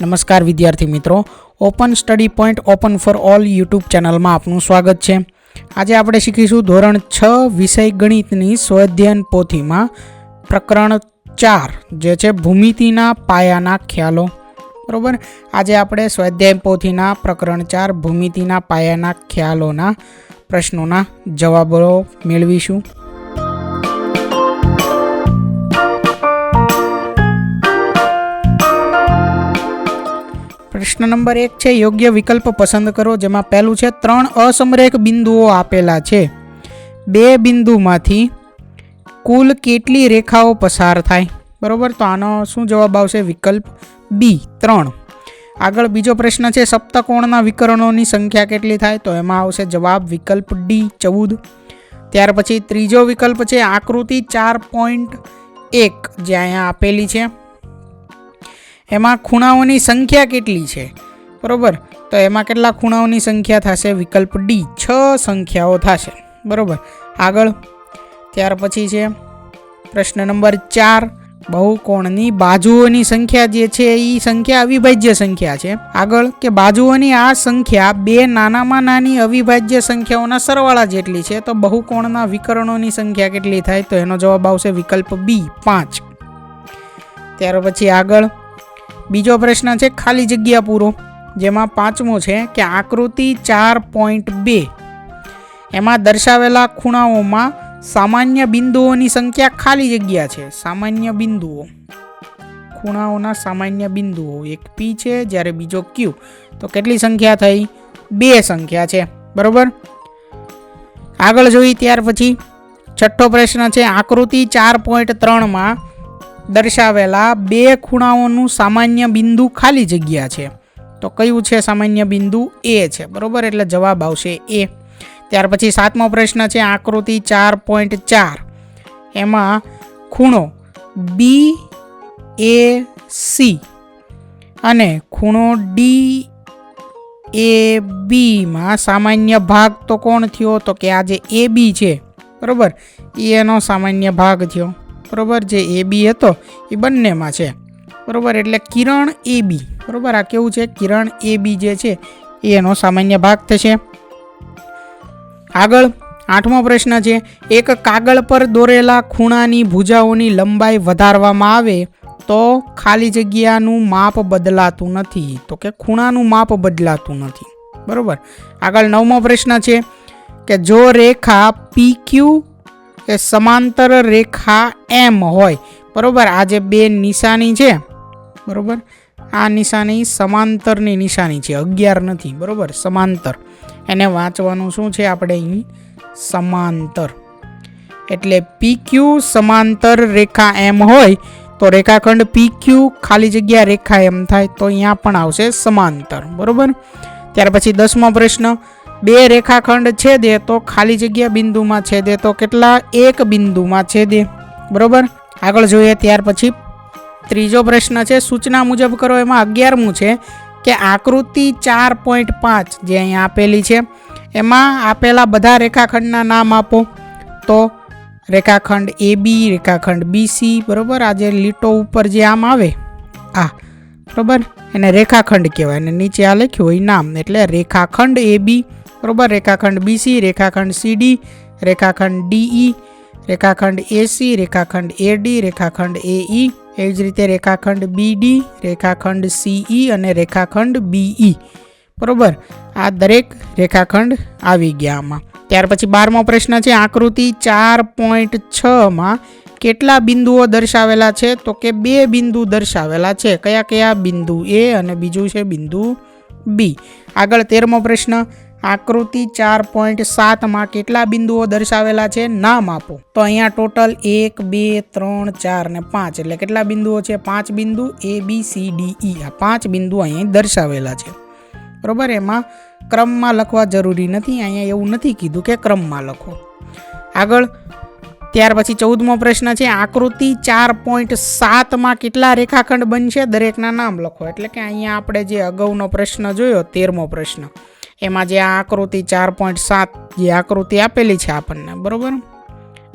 નમસ્કાર વિદ્યાર્થી મિત્રો. Open Study Point Open for all YouTube ચેનલમાં આપનું સ્વાગત છે. આજે આપણે શીખીશું ધોરણ છ વિષય ગણિતની સ્વાધ્યયન પોથીમાં પ્રકરણ ચાર, જે છે ભૂમિતિના પાયાના ખ્યાલો. બરાબર? આજે આપણે સ્વાધ્યાય પોથીના પ્રકરણ ચાર ભૂમિતિના પાયાના ખ્યાલોના પ્રશ્નોના જવાબો મેળવીશું. પ્રશ્ન નંબર એક છે, યોગ્ય વિકલ્પ પસંદ કરો, જેમાં પહેલું છે, ત્રણ અસમરેખ બિંદુઓ આપેલા છે. બે બિંદુમાંથી કુલ કેટલી રેખાઓ પસાર થાય? બરાબર? તો આનો શું જવાબ આવશે? વિકલ્પ બી, ત્રણ. આગળ બીજો પ્રશ્ન છે, સપ્તકોણના વિકર્ણોની સંખ્યા કેટલી થાય? તો એમાં આવશે જવાબ વિકલ્પ ડી, ચૌદ. ત્યાર પછી ત્રીજો વિકલ્પ છે, આકૃતિ ચાર પોઈન્ટ એક, જે અહીંયા આપેલી છે. એમાં ખૂણાઓની સંખ્યા કેટલી છે? બરાબર? તો એમાં કેટલા ખૂણાઓની સંખ્યા થશે? વિકલ્પ ડી છ સંખ્યાઓ થશે. બરાબર? આગળ. ત્યાર પછી છે, પ્રશ્ન નંબર ચાર. બહુકોણની બાજુઓની સંખ્યા જે છે, એ સંખ્યા અવિભાજ્ય સંખ્યા છે. આગળ, કે બાજુઓની આ સંખ્યા બે નાનામાં નાની અવિભાજ્ય સંખ્યાઓના સરવાળા જેટલી છે, તો બહુકોણના વિકર્ણોની સંખ્યા કેટલી થાય? તો એનો જવાબ આવશે વિકલ્પ બી પાંચ. ત્યાર પછી આગળ. બીજો પ્રશ્ન છે ખાલી જગ્યા પૂરો, જેમાં પાંચમો છે કે આકૃતિ ચાર પોઈન્ટ બે. એમાં દર્શાવેલા ખૂણાઓમાં સામાન્ય બિંદુઓની સંખ્યા ખાલી જગ્યા છે, સામાન્ય બિંદુઓ. ખૂણાઓના સામાન્ય બિંદુઓ, એક પી છે, જ્યારે બીજો ક્યુ તો કેટલી સંખ્યા થઈ? બે સંખ્યા છે, બરોબર? આગળ જોઈ ત્યાર પછી. છઠ્ઠો પ્રશ્ન છે આકૃતિ ચાર પોઈન્ટ ત્રણમાં દર્શાવેલા બે ખૂણાઓનું સામાન્ય બિંદુ ખાલી જગ્યા છે. તો કયું છે સામાન્ય બિંદુ? એ છે. બરોબર? એટલે જવાબ આવશે એ. ત્યાર પછી સાતમો પ્રશ્ન છે આકૃતિ ચાર પોઈન્ટ ચાર. એમાં ખૂણો બી એ સી અને ખૂણો ડી એ બીમાં સામાન્ય ભાગ તો કોણ થયો? તો કે આ જે એ બી છે. બરાબર? એ એનો સામાન્ય ભાગ થયો. બરોબર? જે એ બી હતો, એ બંનેમાં છે. બરાબર? એટલે કિરણ એ બી બરાબર? આ કેવું છે? કિરણ એ બી જે છે એનો સામાન્ય ભાગ થશે. આગળ, આઠમો પ્રશ્ન છે, એક કાગળ પર દોરેલા ખૂણાની ભુજાઓની લંબાઈ વધારવામાં આવે, તો ખાલી જગ્યાનું માપ બદલાતું નથી. તો કે ખૂણાનું માપ બદલાતું નથી. બરાબર? આગળ નવમો પ્રશ્ન છે, કે જો રેખા પી ક્યુ એ સમાંતર રેખા એમ હોય. બરાબર? આ જે બે નિશાની છે, બરાબર? આ નિશાની સમાંતરની નિશાની છે, અગિયાર નથી, બરાબર? સમાંતર. એને વાંચવાનું શું છે આપણે અહીં? સમાંતર. એટલે પી ક્યુ સમાંતર રેખા એમ હોય, તો રેખાખંડ પી ક્યુ ખાલી જગ્યા રેખા એમ થાય, તો અહીંયા પણ આવશે સમાંતર, બરાબર? ત્યાર પછી દસમો પ્રશ્ન બે રેખાખંડ છેદે તો ખાલી જગ્યા બિંદુમાં છેદે તો કેટલા? એક બિંદુમાં છેદે બરોબર? આગળ જોઈએ ત્યાર પછી. ત્રીજો પ્રશ્ન છે, સૂચના મુજબ કરો, એમાં અગિયારમું છે કે આકૃતિ ચાર પોઈન્ટ પાંચ જે અહીંયા આપેલી છે, એમાં આપેલા બધા રેખાખંડના નામ આપો. તો રેખાખંડ એ બી, રેખાખંડ બીસી બરાબર? આ જે લીટો ઉપર જે આમ આવે, આ, બરાબર? એને રેખાખંડ કહેવાય, અને નીચે આ લખ્યું હોય નામ, એટલે રેખાખંડ એ બી બરોબર? રેખાખંડ બીસી રેખાખંડ સીડી રેખાખંડ ડીઈ રેખાખંડ એસી રેખાખંડ એડી રેખાખંડ એઈ એ જ રીતે રેખાખંડ બીડી રેખાખંડ સીઈ અને રેખાખંડ બીઈ બરોબર? આ દરેક રેખાખંડ આવી ગયા આમાં. ત્યાર પછી બારમો પ્રશ્ન છે, આકૃતિ ચાર પોઈન્ટ છમાં કેટલા બિંદુઓ દર્શાવેલા છે? તો કે બે બિંદુ દર્શાવેલા છે. કયા કયા? બિંદુ એ અને બીજું છે બિંદુ બી આગળ તેરમો પ્રશ્ન આકૃતિ ચાર પોઈન્ટ સાતમાં કેટલા બિંદુઓ દર્શાવેલા છે? નામ આપો. તો અહીંયા ટોટલ એક, બે, ત્રણ, ચાર ને પાંચ. એટલે કેટલા બિંદુઓ છે? પાંચ બિંદુ એ બી સી ડી ઈ આ પાંચ બિંદુ અહીંયા દર્શાવેલા છે. બરોબર? એમાં ક્રમમાં લખવા જરૂરી નથી. અહીંયા એવું નથી કીધું કે ક્રમમાં લખો. આગળ, ત્યાર પછી ચૌદમો પ્રશ્ન છે, આકૃતિ ચાર પોઈન્ટ સાતમાં કેટલા રેખાખંડ બનશે? દરેકના નામ લખો. એટલે કે અહીંયા આપણે જે અગાઉનો પ્રશ્ન જોયો, તેરમો પ્રશ્ન. એમાં જે આ આકૃતિ ચાર પોઈન્ટ સાત જે આકૃતિ આપેલી છે આપણને, બરાબર?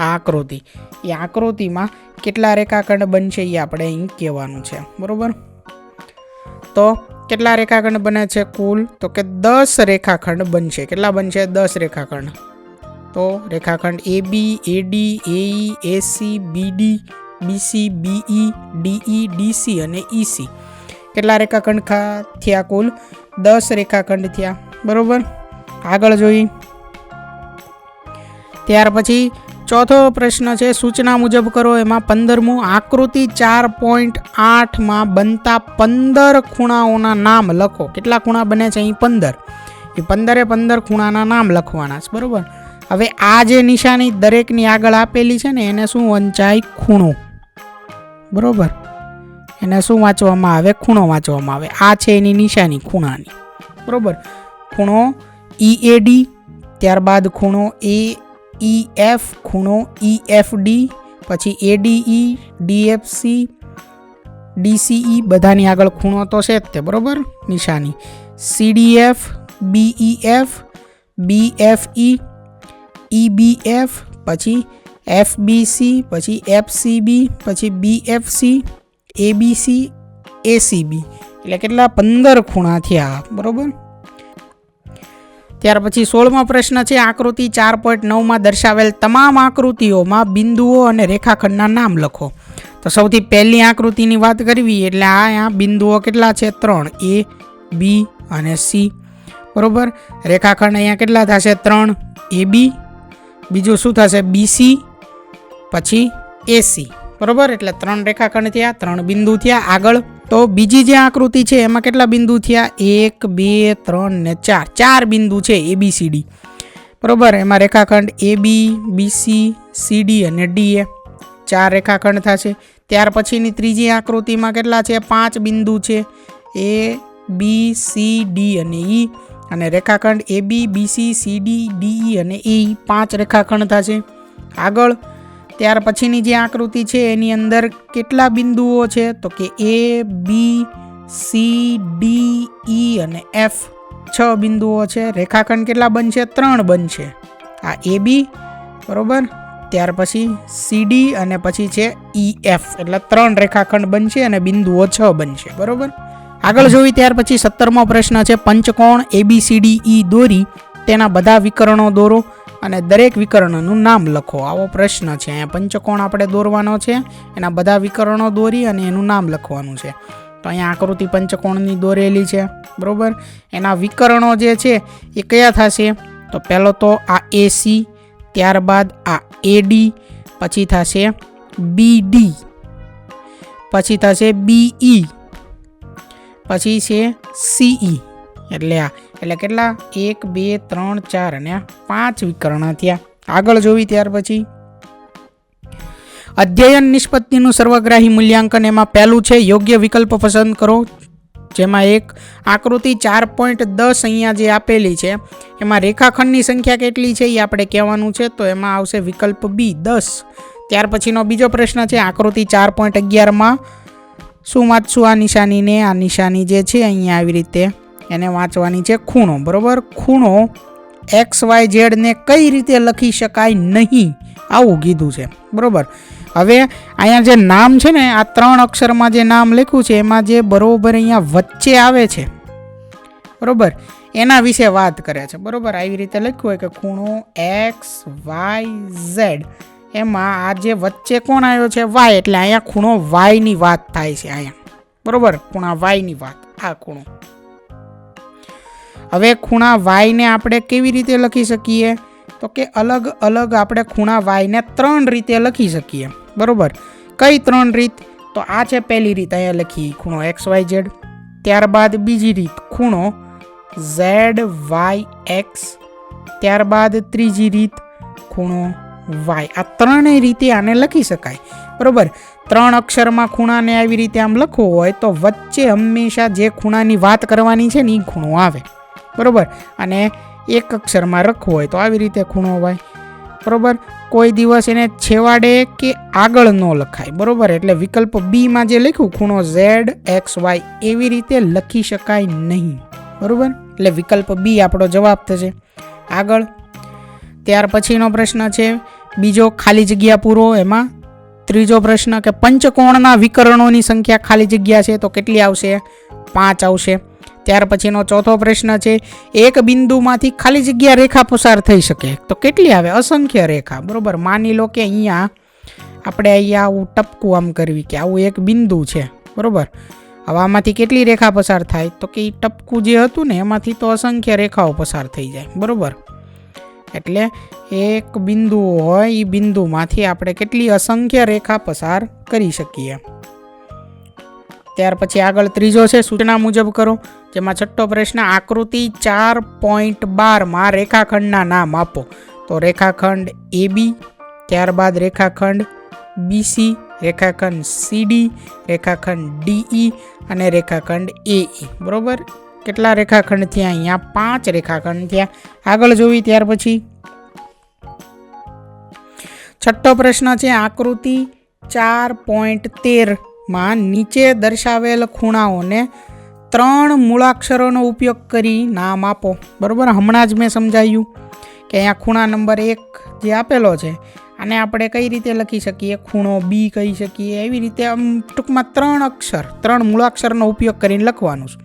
આ આકૃતિ. એ આકૃતિમાં કેટલા રેખાખંડ બનશે એ આપણે અહીં કહેવાનું છે, બરાબર? તો કેટલા રેખાખંડ બને છે કુલ? તો કે દસ રેખાખંડ બનશે. કેટલા બનશે? દસ રેખાખંડ. તો રેખાખંડ A B AD AE AC BD BC BE DE DC અને ઈસી કેટલા રેખાખંડ થયા કુલ? દસ રેખાખંડ થયા. બરોબર? આગળ જોઈ. ત્યાર પછી ચોથો પ્રશ્ન છે, સૂચના મુજબ કરો, એમાં પંદરમું આકૃતિ ચાર પોઈન્ટ આઠમાં બનતા પંદર ખૂણાઓના નામ લખો. કેટલા ખૂણા બને છે અહીં પંદર? એ પંદરે પંદર ખૂણાના નામ લખવાના છે, બરાબર? હવે આ જે નિશાની દરેકની આગળ આપેલી છે ને, એને શું વંચાય? ખૂણો. બરાબર? એને શું વાંચવામાં આવે? ખૂણો વાંચવામાં આવે. આ છે એની નિશાની, ખૂણાની. બરોબર? ખૂણો ઈ એ ડી ત્યારબાદ ખૂણો એ ઈ એફ ખૂણો ઈ એફ ડી પછી એડીઈ ડીએફસી ડીસીઈ બધાની આગળ ખૂણો તો છે જ તે, બરાબર? નિશાની. સીડીએફ બીઈએફ બીએફઈ ઈબીએફ પછી એફબીસી પછી એફસીબી પછી બીએફસી એબીસી એસીબી એટલે કેટલા? પંદર ખૂણા થયા, બરોબર? ત્યાર પછી સોળમો પ્રશ્ન છે, આકૃતિ ચાર પોઈન્ટ નવમાં દર્શાવેલ તમામ આકૃતિઓમાં બિંદુઓ અને રેખાખંડના નામ લખો. તો સૌથી પહેલી આકૃતિની વાત કરવી એટલે આ અહીંયા બિંદુઓ કેટલા છે? ત્રણ. એ, બી અને સી. બરાબર? રેખાખંડ અહીંયા કેટલા થશે? ત્રણ. એ, બી. બીજું શું થશે? બીસી પછી એસી બરોબર? એટલે ત્રણ રેખાખંડ થયા, ત્રણ બિંદુ થયા, આગળ. તો બીજી જે આકૃતિ છે, એમાં કેટલા બિંદુ થયા? એક, બે, ત્રણ ને ચાર. ચાર બિંદુ છે એ બી સી ડી બરોબર? એમાં રેખાખંડ એ બી બીસી સીડી અને ડી એ ચાર રેખાખંડ થશે. ત્યાર પછીની ત્રીજી આકૃતિમાં કેટલા છે? પાંચ બિંદુ છે એ બી સી ડી અને ઈ અને રેખાખંડ એ બી બીસી સીડી ડીઈ અને ઈ પાંચ રેખાખંડ થશે. આગળ. ત્યાર પછીની જે આકૃતિ છે, એની અંદર કેટલા બિંદુઓ છે? તો કે એ બી સી ડી ઈ અને એફ છ બિંદુઓ છે. રેખાખંડ કેટલા બનશે? ત્રણ બનશે. આ એ બી બરોબર? ત્યાર પછી સીડી અને પછી છે ઈ એફ એટલે ત્રણ રેખાખંડ બનશે અને બિંદુઓ છ બનશે. બરાબર? આગળ જોઈ ત્યાર પછી સત્તરમો પ્રશ્ન છે, પંચકોણ એબીસીડી ઈ દોરી. તેના બધા વિકરણો દોરો. અને દરેક વિકર્ણનું નામ લખો. આવો પ્રશ્ન છે. અહીંયા પંચકોણ આપણે દોરવાનો છે. એના બધા વિકરણો દોરી અને એનું નામ લખવાનું છે. તો અહીંયા આકૃતિ પંચકોણની દોરેલી છે. બરાબર? એના વિકરણો જે છે એ કયા થશે? તો પહેલો તો આ એસી ત્યારબાદ આ એડી પછી થશે બીડી પછી થશે બીઈ પછી છે સીઈ એટલે આ એટલે કેટલા? એક, બે, ત્રણ, ચાર અને પાંચ વિકર્ણ થયા. આગળ જોવી ત્યાર પછી. અધ્યયન નિષ્પત્તિનું સર્વગ્રાહી મૂલ્યાંકન એમાં પહેલું છે, યોગ્ય વિકલ્પ પસંદ કરો. જેમાં એક, આકૃતિ ચાર પોઈન્ટ દસ અહીંયા જે આપેલી છે, એમાં રેખાખંડની સંખ્યા કેટલી છે એ આપણે કહેવાનું છે, તો એમાં આવશે વિકલ્પ બી, દસ. ત્યાર પછીનો બીજો પ્રશ્ન છે, આકૃતિ ચાર પોઈન્ટ અગિયારમાં, શું વાંચશું આ નિશાનીને? આ નિશાની જે છે, અહીંયા આવી રીતે એને વાંચવાની છે ખૂણો, બરાબર? ખૂણો એક્સ વાય ઝેડને કઈ રીતે લખી શકાય નહીં આવું કીધું છે, બરાબર? હવે અહીંયા જે નામ છે ને, આ ત્રણ અક્ષરમાં જે નામ લખ્યું છે, એમાં જે બરોબર અહીંયા વચ્ચે આવે છે, બરાબર? એના વિશે વાત કરે છે, બરાબર? આવી રીતે લખ્યું હોય કે ખૂણો એક્સ વાય ઝેડ. એમાં આ જે વચ્ચે કોણ આવ્યો છે? વાય, એટલે અહીંયા ખૂણો વાયની વાત થાય છે, અહીંયા. બરાબર? ખૂણા વાયની વાત, આ ખૂણો. હવે ખૂણા વાયને આપણે કેવી રીતે લખી શકીએ? તો કે અલગ અલગ આપણે ખૂણા વાયને ત્રણ રીતે લખી શકીએ. બરાબર? કઈ ત્રણ રીત? તો આ છે પહેલી રીત, અહીંયા લખી ખૂણો એક્સ વાય ઝેડ. ત્યારબાદ બીજી રીત, ખૂણો ઝેડ વાય એક્સ. ત્યારબાદ ત્રીજી રીત, ખૂણો વાય. આ ત્રણેય રીતે આને લખી શકાય. બરાબર? ત્રણ અક્ષરમાં ખૂણાને આવી રીતે આમ લખવું હોય તો વચ્ચે હંમેશા જે ખૂણાની વાત કરવાની છે ને એ ખૂણો આવે. બરોબર? અને એક અક્ષરમાં રખવું હોય તો આવી રીતે ખૂણો હોય. બરાબર? કોઈ દિવસ એને છેવાડે કે આગળ ન લખાય. બરાબર? એટલે વિકલ્પ બીમાં જે લખ્યું, ખૂણો ઝેડ એક્સ વાય એવી રીતે લખી શકાય નહીં. બરાબર? એટલે વિકલ્પ બી આપણો જવાબ થશે. આગળ. ત્યાર પછીનો પ્રશ્ન છે, બીજો ખાલી જગ્યા પૂરો એમાં. ત્રીજો પ્રશ્ન કે પંચકોણના વિકર્ણોની સંખ્યા ખાલી જગ્યા છે તો કેટલી આવશે? પાંચ આવશે. ત્યાર પછીનો ચોથો પ્રશ્ન છે, એક બિંદુમાંથી ખાલી જગ્યા રેખા પસાર થઈ શકે. તો કેટલી આવે? અસંખ્ય રેખા. બરાબર? માની લો કે અહીંયા આપણે અહીંયા આવું ટપકું આમ કરવી કે આવું એક બિંદુ છે. બરોબર? હવે આમાંથી કેટલી રેખા પસાર થાય? તો કે એ ટપકું જે હતું ને, એમાંથી તો અસંખ્ય રેખાઓ પસાર થઈ જાય. બરાબર? એટલે એક બિંદુ હોય એ બિંદુમાંથી આપણે કેટલી અસંખ્ય રેખા પસાર કરી શકીએ? ત્યાર પછી આગળ ત્રીજો છે, સૂચના મુજબ કરો. જેમાં છઠ્ઠો પ્રશ્ન, આકૃતિ ચાર પોઈન્ટ બારમાં રેખાખંડના નામ આપો. તો રેખાખંડ એ બી ત્યારબાદ રેખાખંડ બીસી રેખાખંડ સીડી રેખાખંડ ડીઈ અને રેખાખંડ એઈ બરાબર? કેટલા રેખાખંડ થયા? અહીંયા પાંચ રેખાખંડ થયા. આગળ જોવી ત્યાર પછી. છઠ્ઠો પ્રશ્ન છે, આકૃતિ ચાર પોઈન્ટ તેરમાં નીચે દર્શાવેલ ખૂણાઓને ત્રણ મૂળાક્ષરોનો ઉપયોગ કરી નામ આપો. બરાબર? હમણાં જ મેં સમજાયું કે અહીંયા ખૂણા નંબર એક જે આપેલો છે, આને આપણે કઈ રીતે લખી શકીએ? ખૂણો બી કહી શકીએ. એવી રીતે આમ ટૂંકમાં ત્રણ અક્ષર, ત્રણ મૂળાક્ષરનો ઉપયોગ કરીને લખવાનું છે.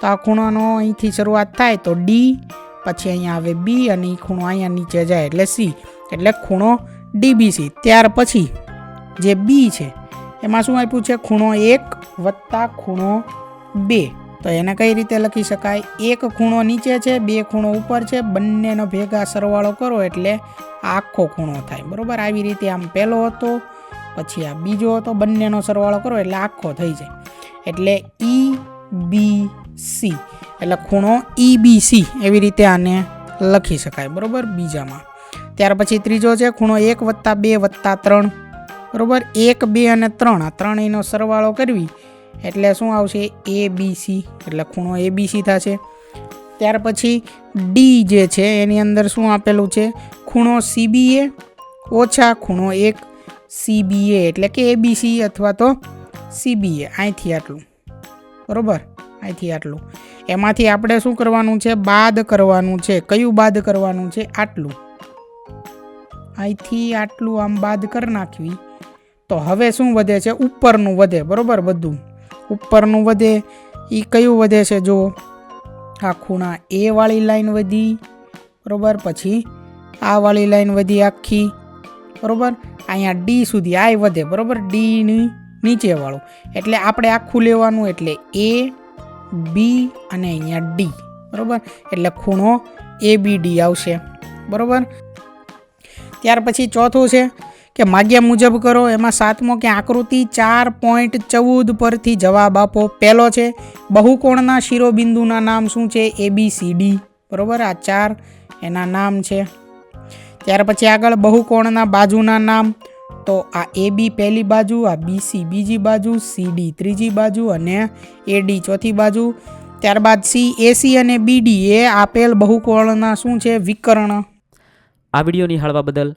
તો આ ખૂણાનો અહીંથી શરૂઆત થાય તો ડી પછી અહીંયા આવે બી અને એ ખૂણો અહીંયા નીચે જાય એટલે સી એટલે ખૂણો ડીબીસી ત્યાર પછી જે બી છે, એમાં શું આપ્યું છે? ખૂણો એક વત્તા ખૂણો બે. તો એને કઈ રીતે લખી શકાય? એક ખૂણો નીચે છે, બે ખૂણો ઉપર છે, બંનેનો ભેગા સરવાળો કરો એટલે આખો ખૂણો થાય. બરાબર? આવી રીતે આમ પહેલો હતો, પછી આ બીજો હતો, બંનેનો સરવાળો કરો એટલે આખો થઈ જાય. એટલે ઈ બી સી એટલે ખૂણો ઈ બી સી એવી રીતે આને લખી શકાય. બરાબર? બીજામાં. ત્યાર પછી ત્રીજો છે, ખૂણો એક વત્તા બે વત્તા ત્રણ. બરાબર? એક, બે અને ત્રણ. આ ત્રણેયનો સરવાળો કરવી એટલે શું આવશે? એ બી સી એટલે ખૂણો એ બી સી થશે. ત્યાર પછી ડી જે છે, એની અંદર શું આપેલું છે? ખૂણો સીબીએ ઓછા ખૂણો એક સીબીએ એટલે કે એબીસી અથવા તો સીબીએ અહીંથી આટલું. બરાબર? અહીંથી આટલું. એમાંથી આપણે શું કરવાનું છે? બાદ કરવાનું છે. કયું બાદ કરવાનું છે? આટલું. અહીંથી આટલું આમ બાદ કરી નાખવી. તો હવે શું વધે છે? ઉપરનું વધે. બરાબર? બધું. ઉપરનું વધે એ કયું વધે છે જો આ ખૂણા એ વાળી લાઈન વધી, બરાબર? પછી આ વાળી લાઈન વધી આખી, બરાબર? અહીંયા ડી સુધી આ વધે, બરાબર? ડીની નીચેવાળું. એટલે આપણે આખું લેવાનું એટલે એ બી અને અહીંયા ડી બરાબર? એટલે ખૂણો એ બી ડી આવશે, બરાબર? ત્યાર પછી ચોથું છે કે માગ્યા મુજબ કરો. એમાં સાતમો કે આકૃતિ ચાર પોઈન્ટ ચૌદ પરથી જવાબ આપો. પહેલો છે, બહુકોણના શિરોબિંદુના નામ શું છે? એ બી સી ડી બરોબર? આ ચાર એના નામ છે. ત્યાર પછી આગળ બહુકોણના બાજુના નામ. તો આ એ બી પહેલી બાજુ, આ બીસી બીજી બાજુ સીડી ત્રીજી બાજુ અને એડી ચોથી બાજુ. ત્યારબાદ સી એસી અને બીડી એ આપેલ બહુકોણના શું છે? વિકર્ણ. આ વીડિયો નિહાળવા બદલ